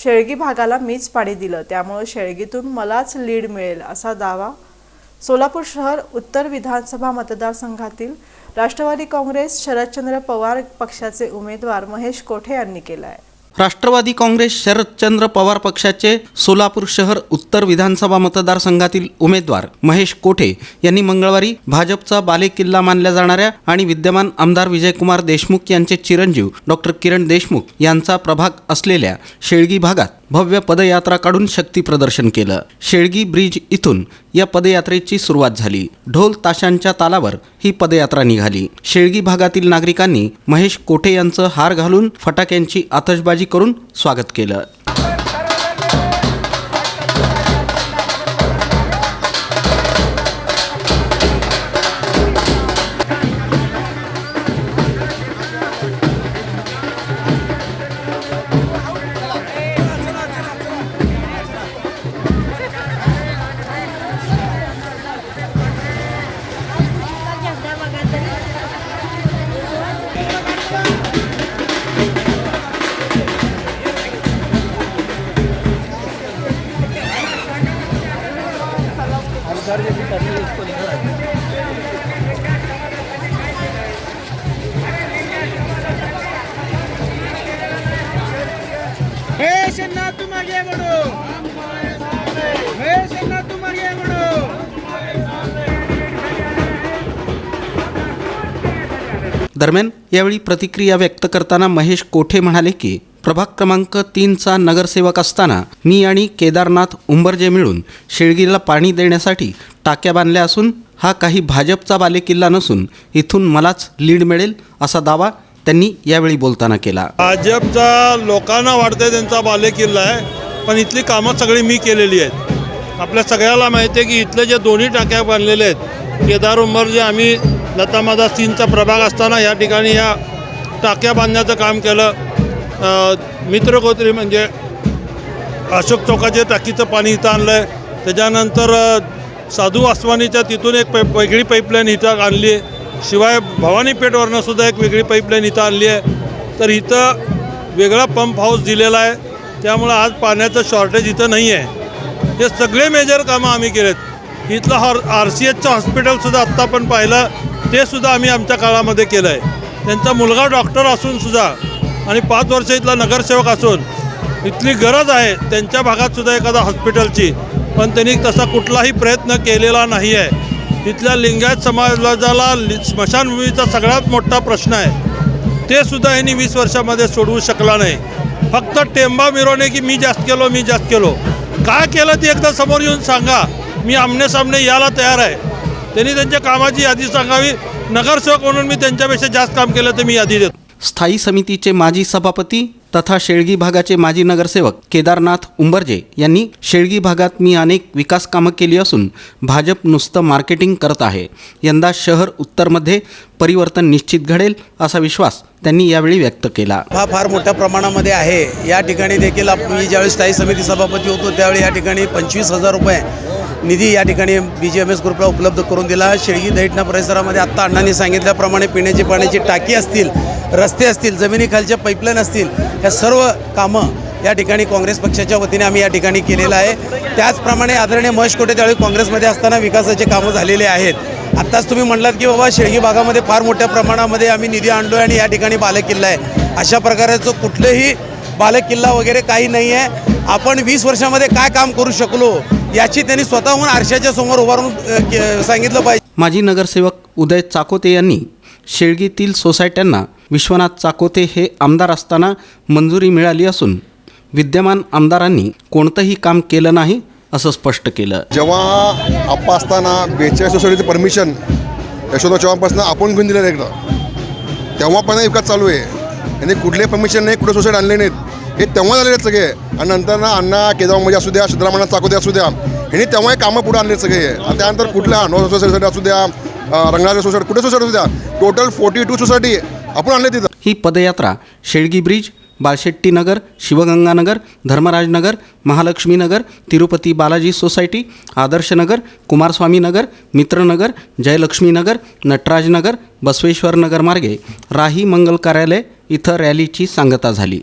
शेळगी भागाला मीच पाणी दिलं. त्यामुळं शेळगीतून मलाच लीड मिळेल असा दावा सोलापूर शहर उत्तर विधानसभा मतदारसंघातील राष्ट्रवादी काँग्रेस शरदचंद्र पवार पक्षाचे उमेदवार महेश कोठे यांनी केला आहे राष्ट्रवादी काँग्रेस शरदचंद्र पवार पक्षाचे सोलापूर शहर उत्तर विधानसभा मतदारसंघातील उमेदवार महेश कोठे यांनी मंगळवारी भाजपचा बालेकिल्ला मानल्या जाणाऱ्या आणि विद्यमान आमदार विजयकुमार देशमुख यांचे चिरंजीव डॉक्टर किरण देशमुख यांचा प्रभाग असलेल्या शेळगी भागात भव्य पदयात्रा काढून शक्ती प्रदर्शन केलं. शेळगी ब्रिज इथून या पदयात्रेची सुरुवात झाली. ढोल ताशांच्या तालावर ही पदयात्रा निघाली. शेळगी भागातील नागरिकांनी महेश कोठे यांचं हार घालून फटाक्यांची आतषबाजी करून स्वागत केलं. दरम्यान यावेळी प्रतिक्रिया व्यक्त करताना महेश कोठे म्हणाले की प्रभाग क्रमांक तीनचा नगरसेवक असताना मी आणि केदारनाथ उंबरजे मिळून शेळगीला पाणी देण्यासाठी टाक्या बांधल्या असून हा काही भाजपचा बालेकिल्ला नसून इथून मलाच लीड मिळेल असा दावा त्यांनी यावेळी बोलताना केला. भाजपचा लोकांना वाटतंय त्यांचा बालेकिल्ला आहे पण इथली कामं सगळी मी केलेली आहेत. आपल्या सगळ्याला माहिती आहे की इथले जे दोन्ही टाक्या बांधलेले आहेत केदार उंबर जे आम्ही लता मादा तीनचा प्रभाग असताना या ठिकाणी या टाक्या बांधण्याचं काम केलं. मित्रगोत्री म्हणजे अशोक चौकाच्या टाकीचं पाणी इथं आणलं आहे त्याच्यानंतर साधू आसवानीच्या तिथून एक पाईप वेगळी पाईपलाईन इथं आणली. आहे शिवाय भवानी पेठवरनं सुद्धा एक वेगळी पाईपलाईन इथं आणली आहे. तर इथं वेगळा पंप हाऊस दिलेला आहे. त्यामुळं आज पाण्याचं शॉर्टेज इथं नाही आहे हे सगळे मेजर कामं आम्ही केलेत. इथलं हॉर आर सी एचचं हॉस्पिटलसुद्धा आत्ता पण पाहिलं. ते सुद्धा आम्ही आमच्या काळामध्ये केलं आहे त्यांचा मुलगा डॉक्टर असून सुद्धा आणि पाच वर्ष इथला नगरसेवक असून इथली गरज आहे त्यांच्या भागात सुद्धा एखादा हॉस्पिटलची. पण त्यांनी तसा कुठलाही प्रयत्न केलेला नाही आहे इथल्या लिंगायत समाजाला स्मशानभूमीचा सगळ्यात मोठा प्रश्न आहे. ते सुद्धा यांनी वीस वर्षामध्ये सोडवू शकला नाही. फक्त टेंबा मिरवणे की मी जास्त केलो मी जास्त केलो. काय केलं ते एकदा समोर येऊन सांगा. मी आमने सामने यायला तयार आहे. त्यांनी त्यांच्या कामाची यादी सांगावी. नगरसेवक म्हणून मी त्यांच्यापेक्षा जास्त काम केलं तर मी यादी देतो. स्थायी समितीचे माजी सभापती तथा शेळगी भागाचे माजी नगरसेवक केदारनाथ उंबरजे यांनी शेळगी भागात मी अनेक विकास कामं केली असून भाजप नुसतं मार्केटिंग करत आहे. यंदा शहर उत्तरमध्ये परिवर्तन निश्चित घडेल असा विश्वास त्यांनी यावेळी व्यक्त केला. हा फार मोठ्या प्रमाणामध्ये आहे. या ठिकाणी देखील मी ज्यावेळी स्थायी समिती सभापती होतो त्यावेळी या ठिकाणी पंचवीस हजार रुपये निधी या ठिकाणी बी जी एम एस ग्रुपला उपलब्ध करून दिला. शेळगी दैठणा परिसरामध्ये आत्ता अण्णांनी सांगितल्याप्रमाणे पिण्याची पाण्याची टाकी असतील रस्ते असतील जमिनीखालच्या पाईपलाईन असतील ह्या सर्व कामं या ठिकाणी काँग्रेस पक्षाच्या वतीने आम्ही या ठिकाणी केलेलं आहे. त्याचप्रमाणे आदरणीय महेश कोटे त्यावेळी काँग्रेसमध्ये असताना विकासाचे कामं झालेले आहेत. आत्ताच तुम्ही म्हणलात की बाबा शेळगी भागामध्ये फार मोठ्या प्रमाणामध्ये आम्ही निधी आणलो आणि या ठिकाणी बालेकिल्ला आहे. अशा प्रकारचं कुठलंही बालेकिल्ला वगैरे काही नाही आहे आपण वीस वर्षामध्ये काय काम करू शकलो? याची त्यांनी स्वतःहून आरशाच्या समोर उभारून सांगितलं पाहिजे. माजी नगरसेवक उदय चाकोते यांनी शेळगीतील सोसायट्यांना विश्वनाथ चाकोते हे आमदार असताना मंजुरी मिळाली असून विद्यमान आमदारांनी कोणतंही काम केलं नाही असं स्पष्ट केलं. जेव्हा आप्पा असताना बेचाळीस सोसायटीचं परमिशन यशोदा चव्हाणपासून आपण घेऊन दिलं एकदा तेव्हा पण विकास चालू आहे. यांनी कुठले परमिशन नाही कुठे सोसायटी आणले नाहीत. हे तेव्हा झालेले आहेत सगळे. आणि नंतर ना अण्णा केदारमध्ये असू द्या सिद्धरामण्णा द्या असू द्या ह्यांनी तेव्हा कामं पुढे आणले सगळे. आणि त्यानंतर कुठल्या नो सोसायटी असू द्या रंगनाच्या सोसायटी कुठे सोसायटी असू द्या टोटल फोर्टी टू सोसायटी आपण आणले तिथं ही पदयात्रा शेळगी ब्रिज बाळशेट्टीनगर शिवगंगानगर धर्मराजनगर महालक्ष्मीनगर तिरुपती बालाजी सोसायटी आदर्शनगर कुमारस्वामीनगर मित्रनगर जयलक्ष्मीनगर नटराजनगर बसवेश्वरनगरमार्गे मार्गे राही मंगल कार्यालय इथं रॅलीची सांगता झाली.